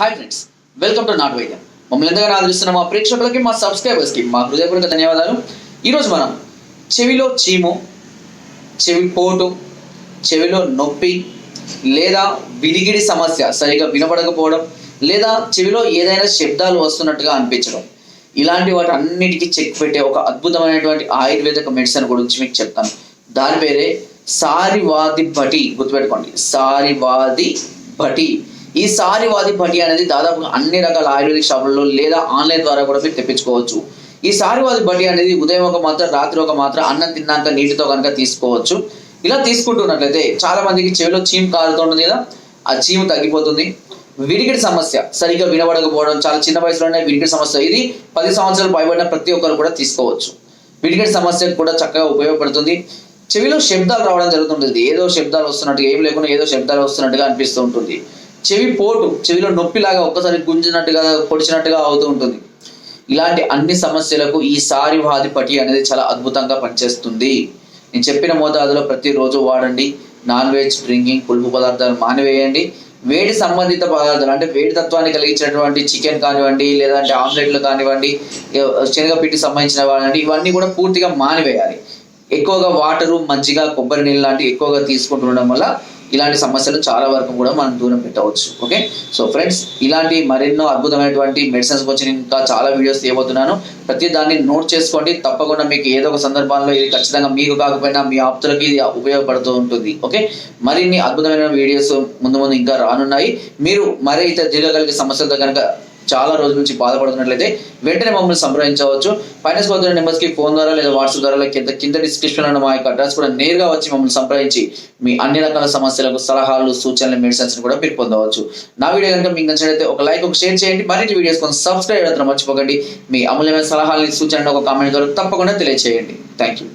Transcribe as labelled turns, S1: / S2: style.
S1: Hi friends welcome to నాట్ వైద్యం మమ్మల్ని ఎంతగానో ఆదరిస్తున్న మా ప్రేక్షకులకి మా సబ్స్క్రైబర్స్కి మా హృదయపూర్వక ధన్యవాదాలు. ఈరోజు మనం చెవిలో చీము చెవి పోటు చెవిలో నొప్పి లేదా వినిగిడి సమస్య సరిగా వినపడకపోవడం లేదా చెవిలో ఏదైనా శబ్దాలు వస్తున్నట్టుగా అనిపించడం. ఇలాంటి వాటి అన్నిటికీ చెక్ పెట్టే ఒక అద్భుతమైనటువంటి ఆయుర్వేదక మెడిసిన్ గురించి మీకు చెప్తాను. దాని పేరే సారివాది భటి గుర్తుపెట్టుకోండి. సారివాది భటి. ఈ సారివాది భటి అనేది దాదాపుగా అన్ని రకాల ఆయుర్వేదిక్ షాపులలో లేదా ఆన్లైన్ ద్వారా కూడా మీరు తెప్పించుకోవచ్చు. ఈ సారివాది భటి అనేది ఉదయం ఒక మాత్ర రాత్రి ఒక మాత్ర అన్నం తిన్నాక నీటితో కనుక తీసుకోవచ్చు. ఇలా తీసుకుంటున్నట్లయితే చాలా మందికి చెవిలో చీము కారుతుంటుంది కదా ఆ చీము తగ్గిపోతుంది. వినికిడి సమస్య సరిగ్గా వినబడకపోవడం చాలా చిన్న వయసులోనే వినికిడి సమస్య. ఇది పది సంవత్సరాలు పైబడిన ప్రతి ఒక్కరు కూడా తీసుకోవచ్చు. వినికిడి సమస్యకు కూడా చక్కగా ఉపయోగపడుతుంది. చెవిలో శబ్దాలు రావడం జరుగుతుంటుంది. ఏదో శబ్దాలు వస్తున్నట్టుగా ఏం లేకుండా ఏదో శబ్దాలు వస్తున్నట్టుగా అనిపిస్తూ ఉంటుంది. చెవి పోటు చెవిలో నొప్పిలాగా ఒక్కసారి గుంజినట్టుగా పొడిచినట్టుగా అవుతూ ఉంటుంది. ఇలాంటి అన్ని సమస్యలకు ఈ సారివాది పటి అనేది చాలా అద్భుతంగా పనిచేస్తుంది. నేను చెప్పిన మోతాదులో ప్రతిరోజు వాడండి. నాన్ వెజ్ డ్రింకింగ్ పులుపు పదార్థాలు మానివేయండి. వేడి సంబంధిత పదార్థాలు అంటే వేడి తత్వాన్ని కలిగించినటువంటి చికెన్ కానివ్వండి లేదంటే ఆమ్లెట్లు కానివ్వండి శనగపిండికి సంబంధించిన వాళ్ళండి ఇవన్నీ కూడా పూర్తిగా మానివేయాలి. ఎక్కువగా వాటరు మజ్జిగ కొబ్బరి నీళ్ళు లాంటివి ఎక్కువగా తీసుకుంటుండడం వల్ల ఇలాంటి సమస్యలు చాలా వరకు కూడా మనం దూరం పెట్టవచ్చు ఓకే? సో ఫ్రెండ్స్ ఇలాంటి మరెన్నో అద్భుతమైనటువంటి మెడిసిన్స్ గురించి నేను ఇంకా చాలా వీడియోస్ తీయబోతున్నాను. ప్రతి దాన్ని నోట్ చేసుకోండి. తప్పకుండా మీకు ఏదో ఒక సందర్భంలో ఇది ఖచ్చితంగా మీకు కాకపోయినా మీ ఆప్తులకి ఇది ఉపయోగపడుతూ ఉంటుంది ఓకే? మరిన్ని అద్భుతమైన వీడియోస్ ముందు ముందు ఇంకా రానున్నాయి. మీరు మరి ఇతర దీర్ఘకాలిక సమస్యలతో కనుక చాలా రోజుల నుంచి బాధపడుతున్నట్లయితే వెంటనే మమ్మల్ని సంప్రదించవచ్చు. ఫైనాన్స్ పోతున్న నెంబర్స్కి ఫోన్ ద్వారా లేదా వాట్సాప్ ద్వారా కింద కింద డిస్క్రిప్షన్ ఉన్న మా యొక్క అడ్రస్ కూడా నేరుగా వచ్చి మమ్మల్ని సంప్రదించి మీ అన్ని రకాల సమస్యలకు సలహాలు సూచనలు మెడిసిన్స్ కూడా మీరు పొందవచ్చు. నా వీడియో కనుక మీకు నచ్చినట్లయితే ఒక లైక్ ఒక షేర్ చేయండి. మరిన్ని వీడియోస్ కొంచెం సబ్స్క్రైబ్ చేయడం మర్చిపోకండి. మీ అమూల్యమైన సలహాలని సూచనలు ఒక కామెంట్ ద్వారా తప్పకుండా తెలియజేయండి థ్యాంక్ యూ